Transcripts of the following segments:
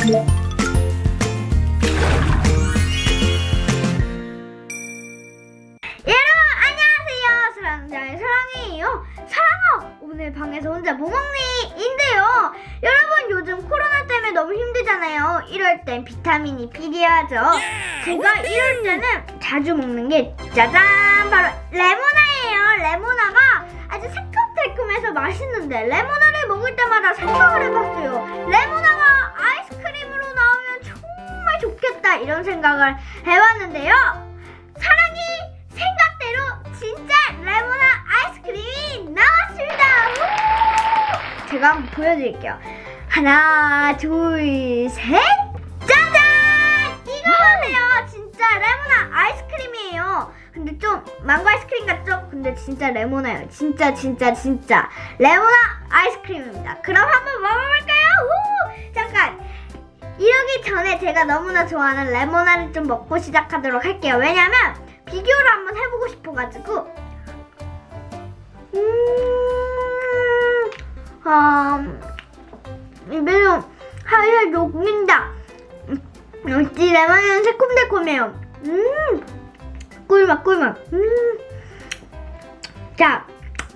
여러분 안녕하세요. 사랑자의 사랑이에요. 사랑아 오늘 방에서 혼자 뭐 먹니인데요. 여러분 요즘 코로나 때문에 너무 힘들잖아요. 이럴 땐 비타민이 필요하죠. 제가 이럴 때는 자주 먹는 게 짜잔! 바로 레모나예요. 레모나가 아주 새콤달콤해서 맛있는데 레모나를 먹을 때마다 생각을 해봤어요. 레모나가 이런 생각을 해봤는데요 사랑이 생각대로 진짜 레모나 아이스크림이 나왔습니다. 우! 제가 한번 보여드릴게요. 하나, 둘, 셋, 짜잔! 이거 보세요. 진짜 레모나 아이스크림이에요. 근데 좀 망고 아이스크림 같죠? 근데 진짜 레모나예요. 진짜 진짜 진짜 레모나 아이스크림입니다. 그럼 한번 먹어볼까요? 우! 잠깐. 전에 제가 너무나 좋아하는 레모나를 좀 먹고 시작하도록 할게요. 왜냐면 비교를 한번 해보고 싶어가지고. 음, 아, 입에서 살살 녹는다. 음, 역시 레몬은 새콤달콤해요. 음, 꿀맛 꿀맛. 음. 자,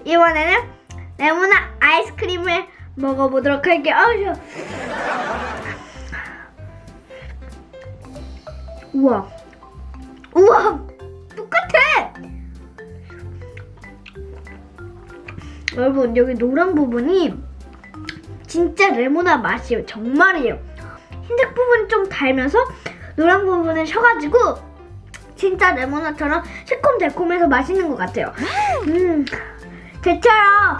이번에는 레모나 아이스크림을 먹어보도록 할게요. 아 우와. 우와. 똑같아. 여러분, 여기 노란 부분이 진짜 레모나 맛이에요. 정말이에요. 흰색 부분이 좀 달면서 노란 부분은 셔가지고 진짜 레모나처럼 새콤달콤해서 맛있는 것 같아요. 음, 저처럼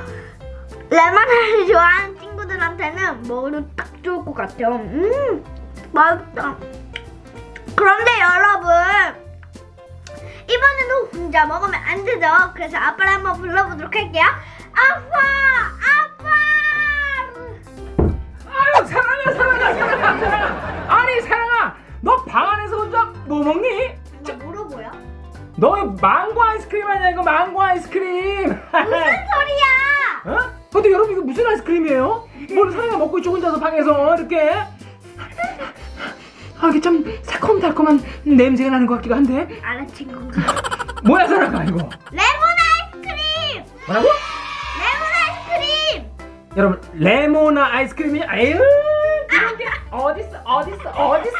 레모나를 좋아하는 친구들한테는 먹으면 딱 좋을 것 같아요. 음, 맛있다. 그런데 여러분 이번에도 혼자 먹으면 안 되죠. 그래서 아빠를 한번 불러보도록 할게요. 아빠, 아빠. 아유 사랑아 사랑아 사랑아 사랑아 아니 사랑아 너 방 안에서 혼자 뭐 먹니? 저 물어보요. 너 망고 아이스크림 아니야 이거 망고 아이스크림 무슨 소리야? 어? 근데 여러분 이거 무슨 아이스크림이에요? 뭘 사랑아 먹고 있죠 혼자서 방에서 이렇게 아 이게 참 새콤달콤한 냄새가 나는 것 같기도 한데 알아챈 건가? 뭐야 사랑아 이거 레몬 아이스크림. 뭐라고? 레몬 아이스크림. 여러분 레모나 아이스크림이 아유 그런 게 어딨어 어딨어 어딨어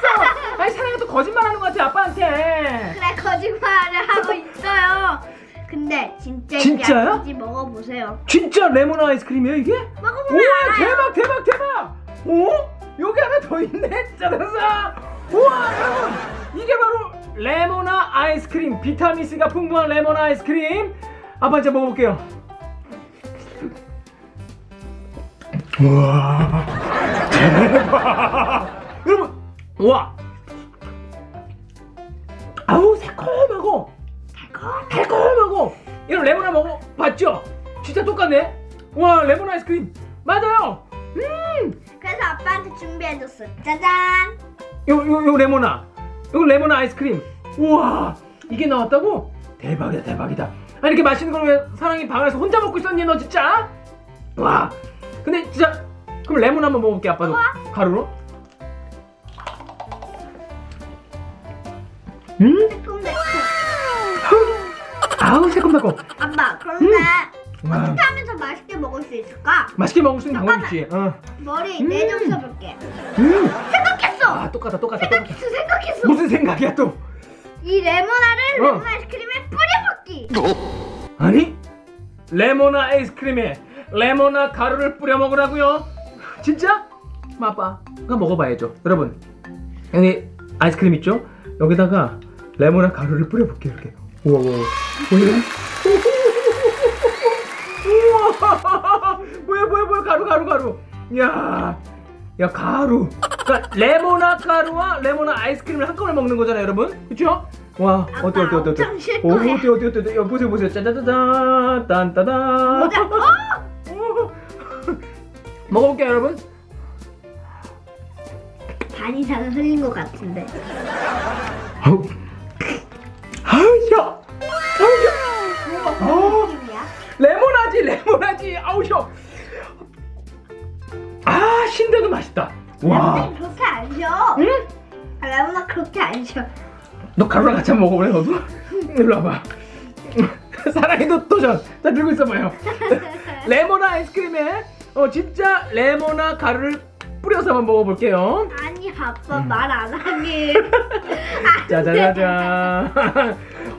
아니 사랑아 또 거짓말하는 것 같아 아빠한테 그래 거짓말을 하고 있어요. 근데 진짜 진짜요? 아닌지 먹어보세요. 진짜 레몬 아이스크림이에요 이게? 먹어보면 우와 알아요. 대박 대박 대박 오 여기 하나 더 있네 짜자자 우와 여러분! 이게 바로 레모나 아이스크림 비타민 C가 풍부한 레몬 아이스크림. 아빠 이제 먹어볼게요. 우와 대박! 여러분 우와! 아우 새콤하고 달콤하고 이런 레모나 먹어봤죠? 진짜 똑같네? 와 레몬 아이스크림. 맞아요! 음! 그래서 아빠한테 준비해줬어. 짜잔. 요, 요, 요 레모나 요 레모나 아이스크림 우와 이게 나왔다고? 대박이다 대박이다 아 이렇게 맛있는 걸 왜 사랑이 방 안에서 혼자 먹고 있었니 너 진짜? 와 근데 진짜 그럼 레몬 한번 먹어볼게 아빠도 가루로 음? 새콤달콤. 아우 새콤달콤 아빠 그런데 와 어떻게 하면 더 맛있게 먹을 수 있을까? 맛있게 먹을 수 있는 방법이 있지 어. 머리 음. 내좀 써볼게. 음. 아 똑같아 똑같아 똑같아 생각했어 생각했어. 무슨 생각이야 또 이 레모나를 어. 레몬 아이스크림에 뿌려먹기. 아니 레모나 아이스크림에 레모나 가루를 뿌려 먹으라고요 진짜? 아빠 가 먹어봐야죠 여러분 여기 아이스크림 있죠? 여기다가 레모나 가루를 뿌려볼게요 이렇게 우와 우와? 우와 뭐야 뭐야 뭐야 가루 가루 가루 야, 야 가루 그러니까 레모나 가루와 레모나 아이스크림을 한꺼번에 먹는 거잖아요 여러분. 그쵸? 와 어때 어때 어때 어때? 쉴 오, 거야. 어때 어때 어때 어때? 야, 보세요 보세요. 짜자자잔 딴따단. 모자. 어? 먹어볼게요 여러분. 반 이상은 흘린 것 같은데. 아우. 아우 야 아우야 무슨 느낌이야? 레몬하지 레몬하지. 아우 야 아 신데도 맛있다. 와 안 셔. 너 가루랑 같이 한번 먹어볼래 너도? 일로 와봐 사랑이도 도전 자 들고 있어봐요 레모나 아이스크림에 어 진짜 레모나 가루를 뿌려서 한번 먹어볼게요 아니 아빠 음. 말 안 하길. 짜자자자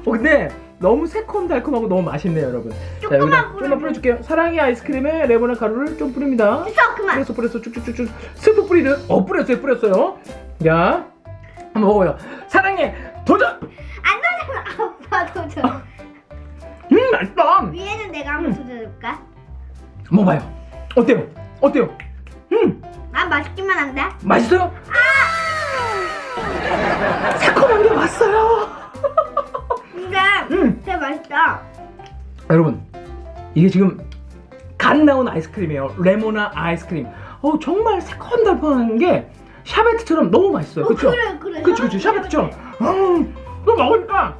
어 근데 너무 새콤달콤하고 너무 맛있네요 여러분 자 조금만 여기다 조금만 뿌려줘. 뿌려줄게요 사랑이 아이스크림에 레모나 가루를 좀 뿌립니다 그만. 뿌렸어 뿌렸어 쭉쭉쭉쭉 스프 뿌리듯 어 뿌렸어요 뿌렸어요 자 한번 먹어요. 사랑해 도전! 안 되면 아빠 도전. 음 맛있다. 위에는 내가 한번 도전해볼까? 먹어봐요. 어때요? 어때요? 음. 난 맛있기만 한데. 맛있어요? 새콤한 게 왔어요. 근데 음. 되게 맛있다. 여러분 이게 지금 갓 나온 아이스크림이에요. 레모나 아이스크림. 어 정말 새콤달콤한 게 샤베트처럼 너무 맛있어요. 어, 그쵸? 그래, 그래. 그쵸 그쵸. 샤베트처럼. 음 그거 먹으니까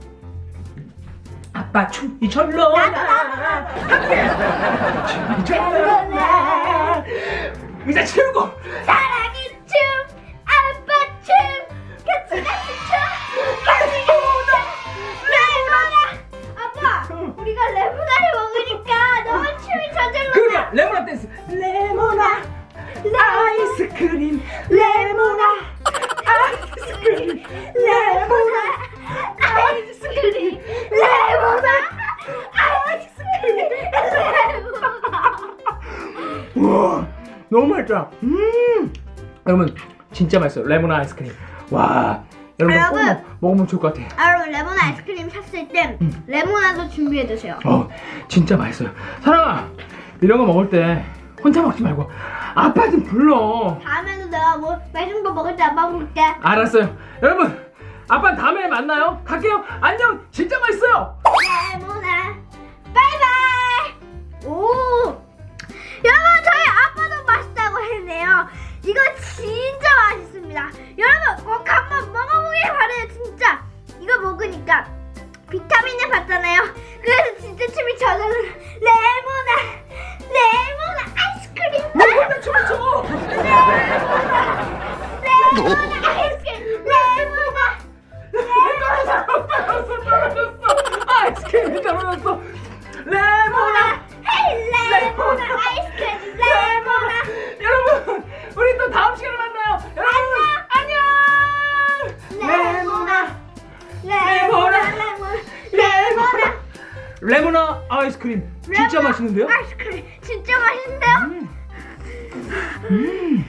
아빠 춤이 절로. 나 춤이 절로. 나. 의자 치우고. 사랑의 춤, 아빠 춤, 같이 같 맛있다 음! 여러분 진짜 맛있어요. 레모나 아이스크림. 와 여러분 아, 꼭 여러분. 먹- 먹으면 좋을 것 같아. 아, 여러분 레모나 아이스크림 샀을 때 음. 레모나도 준비해 두세요. 어 진짜 맛있어요. 사랑아 이런 거 먹을 때 혼자 먹지 말고 아빠 좀 불러. 다음에도 내가 뭐 맛있는 거 먹을 때 아빠 부를게. 알았어요. 여러분 아빠 다음에 만나요. 갈게요. 안녕. 진짜 맛 먹으니까 비타민을 받잖아요. 그래서 진짜 춤이 저절로 레모나 레모나 아이스크림 왜 혼자 춤을 춰? 레모나 아이스 레모나 아이스크림 진짜 맛있는데요? 아이스크림 진짜 맛있는데요? 음. 음.